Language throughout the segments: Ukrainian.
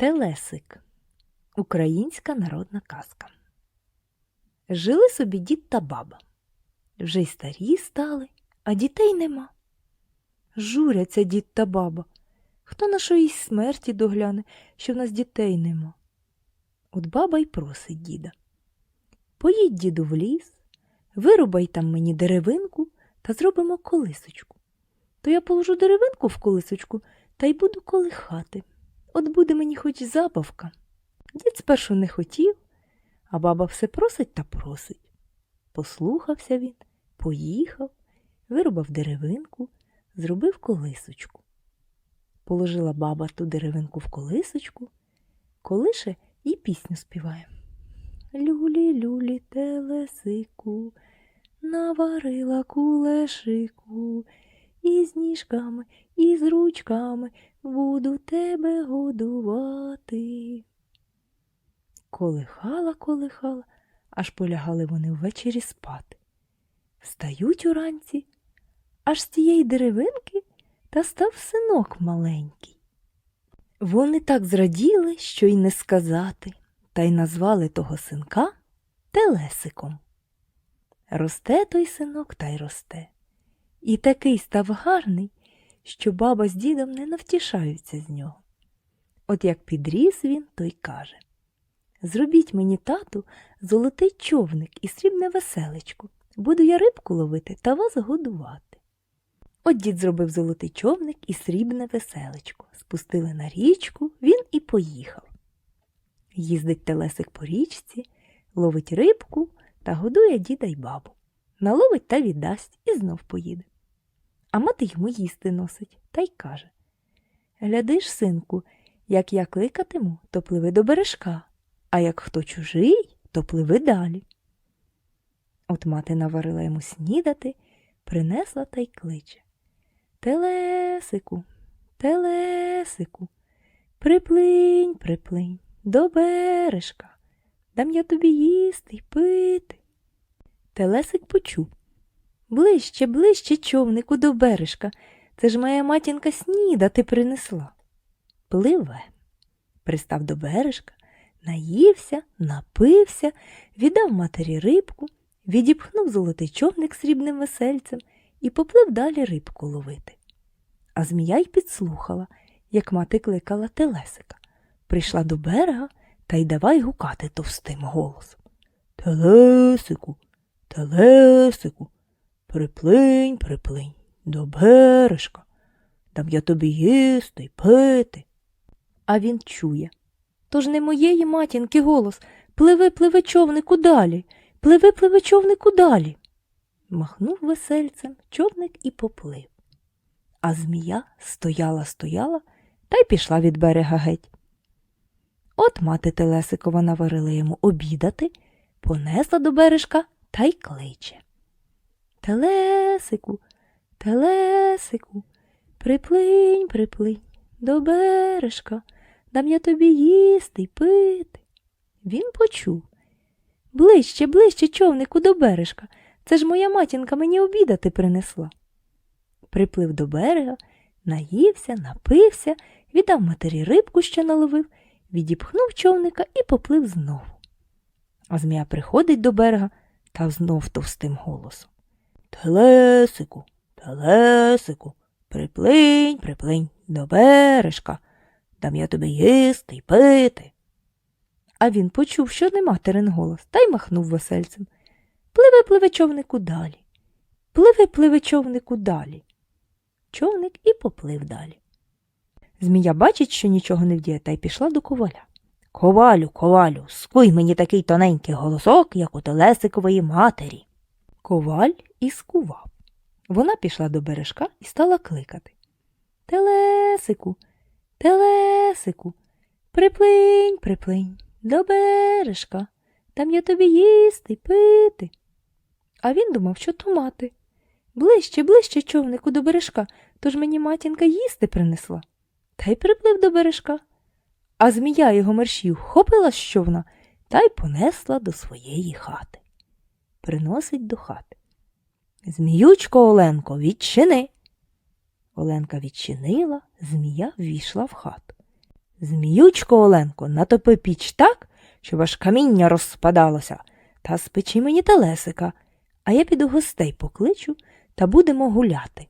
Телесик. Українська народна казка. Жили собі дід та баба. Вже й старі стали, а дітей нема. Журяться дід та баба. Хто нашої смерті догляне, що в нас дітей нема? От баба й просить діда. Поїдь, діду, в ліс, вирубай там мені деревинку та зробимо колисочку. То я положу деревинку в колисочку та й буду колихати. От буде мені хоч забавка. Дід спершу не хотів, а баба все просить та просить. Послухався він, поїхав, вирубав деревинку, зробив колисочку. Положила баба ту деревинку в колисочку, колише і пісню співає. Люлі, люлі, телесику, наварила кулешику, і з ніжками, і з ручками буду тебе годувати. Колихала, колихала, аж полягали вони ввечері спати. Встають уранці, аж з тієї деревинки та став синок маленький. Вони так зраділи, що й не сказати, та й назвали того синка Телесиком. Росте той синок та й росте. І такий став гарний, що баба з дідом не навтішаються з нього. От як підріс він, то й каже Зробіть мені, тату, золотий човник і срібне веселечко. Буду я рибку ловити та вас годувати. От дід зробив золотий човник і срібне веселечко. Спустили на річку, він і поїхав. Їздить телесик по річці, ловить рибку та годує діда й бабу. Наловить та віддасть і знов поїде. А мати йому їсти носить та й каже Глядиш, синку, як я кликатиму, то пливи до бережка, а як хто чужий, то пливи далі. От мати наварила йому снідати, принесла та й кличе. Телесику, телесику, приплинь, приплинь до бережка, дам я тобі їсти й пити. Телесик почув. Ближче, ближче, човнику, до бережка. Це ж моя матінка снідати принесла. Пливе. Пристав до бережка, наївся, напився, віддав матері рибку, відіпхнув золотий човник срібним весельцем і поплив далі рибку ловити. А змія й підслухала, як мати кликала телесика. Прийшла до берега та й давай гукати товстим голосом. Телесику, телесику, приплинь, приплинь до бережка, дам я тобі їсти й пити. А він чує. Тож не моєї матінки голос Пливи, пливи, човнику далі, пливи, пливи, човнику далі. Махнув весельцем човник і поплив. А змія стояла, стояла та й пішла від берега геть. От мати Телесикова наварила йому обідати, понесла до бережка та й кличе. Телесику, телесику, приплинь, приплинь до бережка, дам я тобі їсти й пити. Він почув. Ближче, ближче, човнику, до бережка. Це ж моя матінка мені обідати принесла. Приплив до берега, наївся, напився, віддав матері рибку, що наловив, відіпхнув човника і поплив знову. А змія приходить до берега та знов товстим голосом. Телесику, телесику, приплинь, приплинь до бережка, дам я тобі їсти й пити. А він почув, що не материн голос, та й махнув весельцем. Пливе, пливе човнику далі. Пливе, пливе човнику далі. Човник і поплив далі. Змія бачить, що нічого не вдіє, та й пішла до коваля. Ковалю, ковалю, скуй мені такий тоненький голосок, як у Телесикової матері. Коваль і скував. Вона пішла до бережка і стала кликати. Телесику, телесику, приплинь, приплинь до бережка, там я тобі їсти пити. А він думав, що то мати. Ближче, ближче човнику до бережка, тож мені матінка їсти принесла. Та й приплив до бережка. А змія його мерщів хопила з човна та й понесла до своєї хати. Приносить до хати. Зміючко Оленко, відчини. Оленка відчинила, змія ввійшла в хату. Зміючко Оленко, натопи піч так, щоб аж каміння розпадалося, та спечи мені телесика, а я піду гостей покличу та будемо гуляти.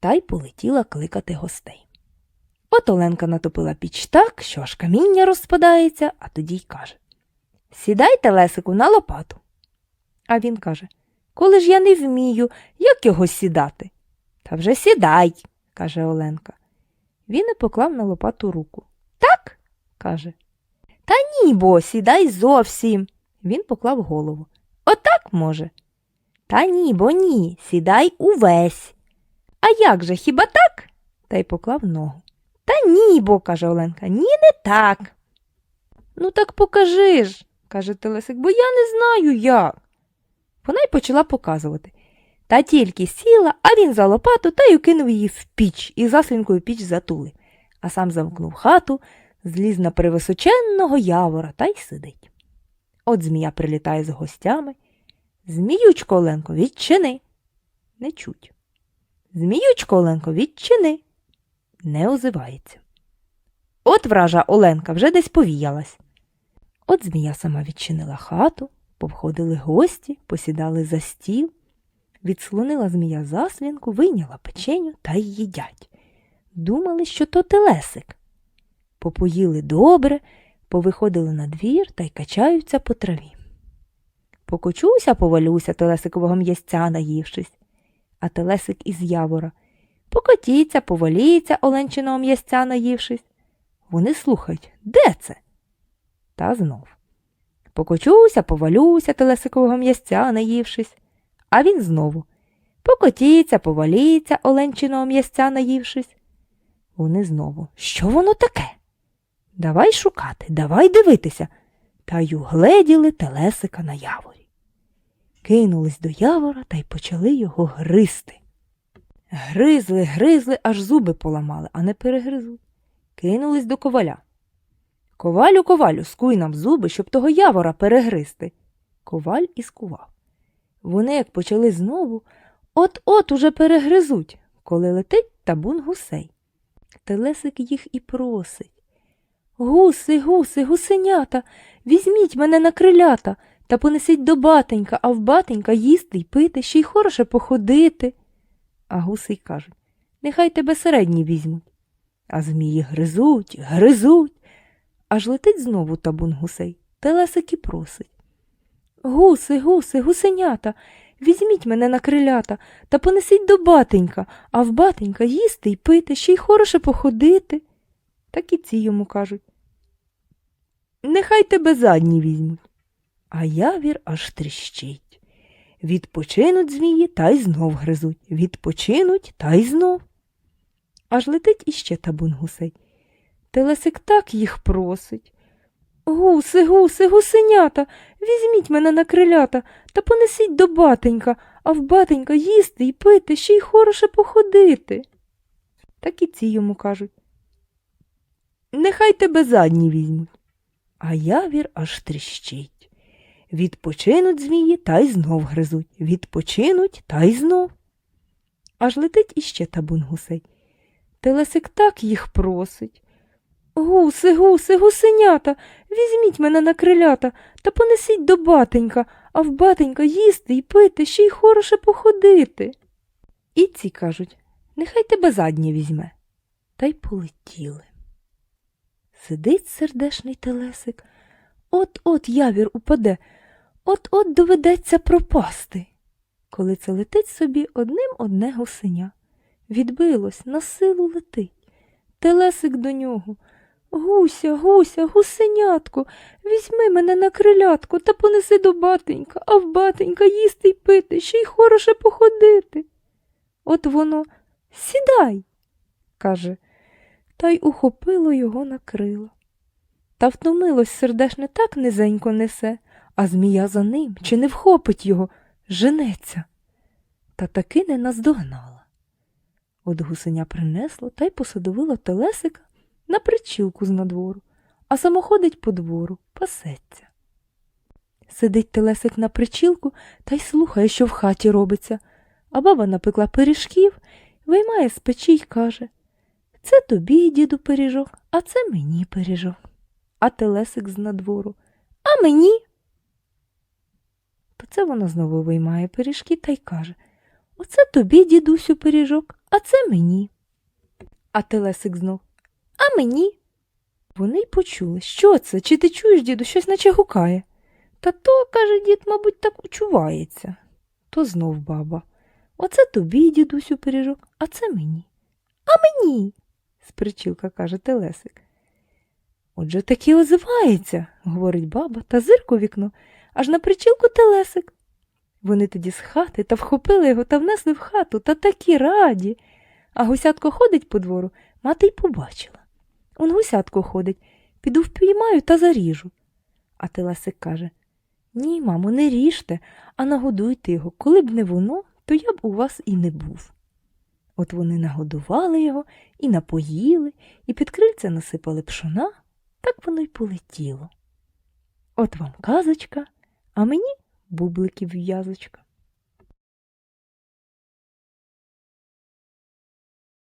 Та й полетіла кликати гостей. От Оленка натопила піч так, що аж каміння розпадається, а тоді й каже Сідайте, Лесику, на лопату. А він каже Коли ж я не вмію, як його сідати? Та вже сідай, каже Оленка. Він і поклав на лопату руку. Так? каже. Та ні, бо сідай зовсім. Він поклав голову. Отак може. Та ні, бо ні, сідай увесь. А як же, хіба так? Та й поклав ногу. Та ні, бо, каже Оленка, ні, не так. Ну так покажи ж, каже Телесик, бо я не знаю як. Вона й почала показувати. Та тільки сіла, а він за лопату та й укинув її в піч і заслінкою піч затулив, а сам замкнув хату, зліз на превисоченного явора та й сидить. От змія прилітає з гостями. Зміючко Оленко, відчини. Не чуть. Зміючко Оленко, відчини. Не озивається. От вража Оленка вже десь повіялась. От змія сама відчинила хату, повходили гості, посідали за стіл. Відслонила змія заслінку, вийняла печеню та й їдять. Думали, що то телесик. Попоїли добре, повиходили на двір та й качаються по траві. Покочуся, повалюся телесикового м'ясця, наївшись, а телесик із явора. Покотіться, поваліться оленчиного м'ясця, наївшись. Вони слухають, де це? Та знов. Покочуся, повалюся телесикового м'ясця, наївшись. А він знову покотіться, поваліться оленчиного м'ясця, наївшись. Вони знову. Що воно таке? Давай шукати, давай дивитися. Та й угледіли телесика на яворі. Кинулись до явора та й почали його гризти. Гризли, гризли, аж зуби поламали, а не перегризуть. Кинулись до коваля. Ковалю, ковалю, скуй нам зуби, щоб того явора перегризти. Коваль і скував. Вони, як почали знову, от-от уже перегризуть, коли летить табун гусей. Телесик їх і просить. Гуси, гуси, гусенята, візьміть мене на крилята та понесіть до батенька, а в батенька їсти й пити, ще й хороше походити. А гуси й кажуть нехай тебе середні візьмуть. А змії гризуть, гризуть. Аж летить знову табун гусей. Телесик і просить. Гуси, гуси, гусенята, візьміть мене на крилята та понесіть до батенька, а в батенька їсти й пити, ще й хороше походити. Так і ці йому кажуть. Нехай тебе задні візьмуть. А явір аж тріщить. Відпочинуть змії та й знов гризуть. Відпочинуть та й знов. Аж летить іще табун гусей. Телесик так їх просить. Гуси, гуси, гусенята, візьміть мене на крилята та понесіть до батенька, а в батенька їсти й пити, ще й хороше походити. Так і ці йому кажуть. Нехай тебе задні візьмуть. А явір аж тріщить. Відпочинуть змії та й знов гризуть. Відпочинуть та й знов. Аж летить іще табун гусей. Телесик так їх просить. Гуси, гуси, гусенята, візьміть мене на крилята та понесіть до батенька, а в батенька їсти й пити, ще й хороше походити. І ці кажуть, нехай тебе заднє візьме. Та й полетіли. Сидить сердешний телесик, от-от явір упаде, от-от доведеться пропасти. Коли це летить собі одним одне гусеня. Відбилось, на силу летить. Телесик до нього. Гуся, гуся, гусенятко, візьми мене на крилятку та понеси до батенька, а в батенька їсти й пити, ще й хороше походити. От воно сідай, каже, та й ухопило його на крила. Та втомилось сердешне так низенько несе, а змія за ним чи не вхопить його, женеться. Та таки не наздогнала. От гусеня принесло та й посадовило телесика на причілку з надвору, а самоходить по двору, пасеться. Сидить телесик на причілку та й слухає, що в хаті робиться, а баба напекла пиріжків, виймає з печі й каже Це тобі, діду, пиріжок, а це мені пиріжок. А телесик з надвору. А мені. То це вона знову виймає пиріжки та й каже Оце тобі, дідусю, пиріжок, а це мені. А телесик знов. А мені. Вони й почули, що це? Чи ти чуєш, діду, щось наче гукає? Та то, каже дід, мабуть, так учувається. То знов баба. Оце тобі, дідусю, пиріжок, а це мені. А мені, спричілка каже Телесик. Отже таки озивається, говорить баба та зирку вікно, аж на причілку Телесик. Вони тоді з хати та вхопили його та внесли в хату та такі раді. А гусятко ходить по двору, мати й побачила. Он гусятко ходить, піду впіймаю та заріжу. А Телесик каже Ні, мамо, не ріжте, а нагодуйте його. Коли б не воно, то я б у вас і не був. От вони нагодували його і напоїли, і під крильце насипали пшона, так воно й полетіло. От вам казочка, а мені бубликів в'язочка.